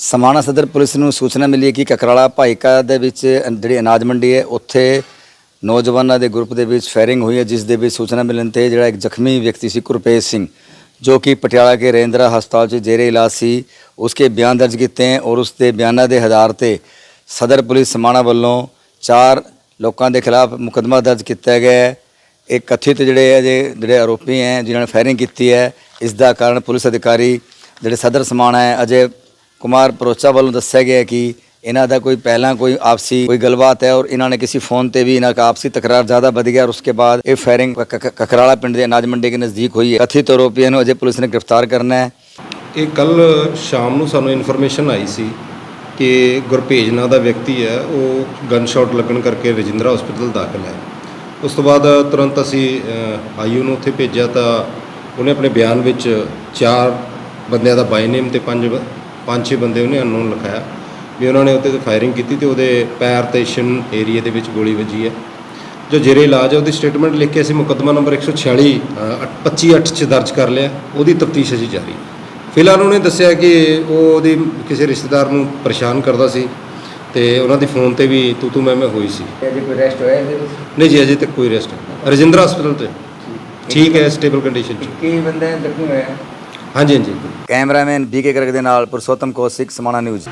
ਸਮਾਣਾ ਸਦਰ ਪੁਲਿਸ ਨੂੰ ਸੂਚਨਾ ਮਿਲੀ ਹੈ ਕਿ ਕਕਰਾਲਾ ਭਾਈਕਾ ਦੇ ਵਿੱਚ ਜਿਹੜੀ ਅਨਾਜ ਮੰਡੀ ਹੈ, ਉੱਥੇ ਨੌਜਵਾਨਾਂ ਦੇ ਗਰੁੱਪ ਦੇ ਵਿੱਚ ਫਾਇਰਿੰਗ ਹੋਈ ਹੈ, ਜਿਸ ਦੇ ਵਿੱਚ ਸੂਚਨਾ ਮਿਲਣ ਤੇ ਜਿਹੜਾ ਇੱਕ ਜ਼ਖਮੀ ਵਿਅਕਤੀ ਸੀ ਗੁਰਪ੍ਰੀਤ ਸਿੰਘ, ਜੋ ਕਿ ਪਟਿਆਲਾ ਕੇ ਰੇਂਦਰਾ ਹਸਪਤਾਲ 'ਚ ਜੇਰੇ ਇਲਾਜ ਸੀ। ਉਸਕੇ ਬਿਆਨ ਦਰਜ ਕੀਤੇ ਹੈ ਔਰ ਉਸ ਦੇ ਬਿਆਨਾਂ ਦੇ ਆਧਾਰ ਤੇ ਸਦਰ ਪੁਲਿਸ ਸਮਾਣਾ ਵੱਲੋਂ ਚਾਰ ਲੋਕਾਂ ਦੇ ਖਿਲਾਫ ਮੁਕੱਦਮਾ ਦਰਜ ਕੀਤਾ ਗਿਆ ਹੈ। ਇਹ ਕਥਿਤ ਜਿਹੜੇ ਹੈ, ਜੇ ਜਿਹੜੇ ਆਰੋਪੀ ਹੈ, ਜਿਨ੍ਹਾਂ ਨੇ ਫਾਇਰਿੰਗ ਕੀਤੀ ਹੈ, ਇਸ ਦਾ ਕਾਰਨ ਪੁਲਿਸ ਅਧਿਕਾਰੀ ਕੁਮਾਰ ਪਰੋਚਾ ਵੱਲੋਂ ਦੱਸਿਆ ਗਿਆ ਕਿ ਇਹਨਾਂ ਦਾ ਕੋਈ ਪਹਿਲਾਂ ਕੋਈ ਆਪਸੀ ਕੋਈ ਗੱਲਬਾਤ ਹੈ ਔਰ ਇਹਨਾਂ ਨੇ ਕਿਸੇ ਫੋਨ ਤੇ ਵੀ ਇਹਨਾਂ ਦਾ ਆਪਸੀ ਤਕਰਾਰ ਜ਼ਿਆਦਾ ਵਧ ਗਿਆ ਔਰ ਉਸਕੇ ਬਾਅਦ ਇਹ ਫਾਇਰਿੰਗ ਕ- ਕਕਰਾਲਾ ਪਿੰਡ ਦੇ ਅਨਾਜ ਮੰਡੀ ਦੇ ਨਜ਼ਦੀਕ ਹੋਈ ਹੈ। ਕਥਿਤ ਆਰੋਪੀਆਂ ਨੂੰ ਅਜੇ ਪੁਲਿਸ ਨੇ ਗ੍ਰਿਫਤਾਰ ਕਰਨਾ ਹੈ। ਇਹ ਕੱਲ ਸ਼ਾਮ ਨੂੰ ਸਾਨੂੰ ਇਨਫੋਰਮੇਸ਼ਨ ਆਈ ਸੀ ਕਿ ਗੁਰਭੇਜ ਨਾਂ ਦਾ ਵਿਅਕਤੀ ਹੈ, ਉਹ ਗਨ ਸ਼ਾਟ ਲੱਗਣ ਕਰਕੇ ਰਜਿੰਦਰਾ ਹਸਪੀਟਲ ਦਾਖਲ ਹੈ। ਉਸ ਤੋਂ ਬਾਅਦ ਤੁਰੰਤ ਅਸੀਂ ਆਈਯੂ ਨੂੰ ਉੱਥੇ ਭੇਜਿਆ ਤਾਂ ਉਹਨੇ ਆਪਣੇ ਬਿਆਨ ਵਿੱਚ ਚਾਰ ਬੰਦਿਆਂ ਦਾ ਬਾਈ ਨੇਮ ਤੇ ਪੰਜ ਪੰਜ ਛੇ ਬੰਦੇ ਉਹਨੇ ਅਨਨੋਨ ਲਿਖਾਇਆ ਵੀ ਉਹਨਾਂ ਨੇ ਉੱਤੇ ਫਾਇਰਿੰਗ ਕੀਤੀ ਤੇ ਉਹਦੇ ਪੈਰ ਤੇ ਸ਼ਨ ਏਰੀਆ ਦੇ ਵਿੱਚ ਗੋਲੀ ਵੱਜੀ ਹੈ। ਜੋ ਜੇਰੇ ਇਲਾਜ ਹੈ ਉਹਦੀ ਸਟੇਟਮੈਂਟ ਲਿਖ ਕੇ ਅਸੀਂ ਮੁਕੱਦਮਾ ਨੰਬਰ 146 ਅ, 25 8 ਚ ਦਰਜ ਕਰ ਲਿਆ। ਉਹਦੀ ਤਫਤੀਸ਼ ਅਜੇ ਜਾਰੀ। ਹੈ। ਫਿਲਹਾਲ ਉਹਨੇ ਦੱਸਿਆ ਕਿ ਉਹ ਉਹਦੀ ਕਿਸੇ ਰਿਸ਼ਤੇਦਾਰ ਨੂੰ ਪਰੇਸ਼ਾਨ ਕਰਦਾ ਸੀ ਤੇ ਉਹਨਾਂ ਦੀ ਫੋਨ ਤੇ ਵੀ ਤੂ ਤੂ ਮੈਂ ਮੈਂ ਹੋਈ ਸੀ। ਅਜੇ ਕੋਈ ਅਰੈਸਟ ਹੋਇਆ ਇਹਦੇ ਨਹੀਂ ਜੀ ਅਜੇ ਤੱਕ ਕੋਈ ਰੈਸਟ ਰਜਿੰਦਰਾ ਹਸਪੀਟਲ ਤੇ। ਠੀਕ। ਹੈ ਸਟੇਬਲ ਕੰਡੀਸ਼ਨ ਚ। ਕੀ ਬੰਦੇ ਜ਼ਖਮੀ ਹੋਏ ਹਾਂਜੀ ਹਾਂਜੀ। ਕੈਮਰਾਮੈਨ ਬੀਕੇ ਕਰਕ ਦੇ ਨਾਲ ਪੁਰਸ਼ੋਤਮ ਕੌਸ਼ਿਕ ਸਮਾਣਾ ਨਿਊਜ਼।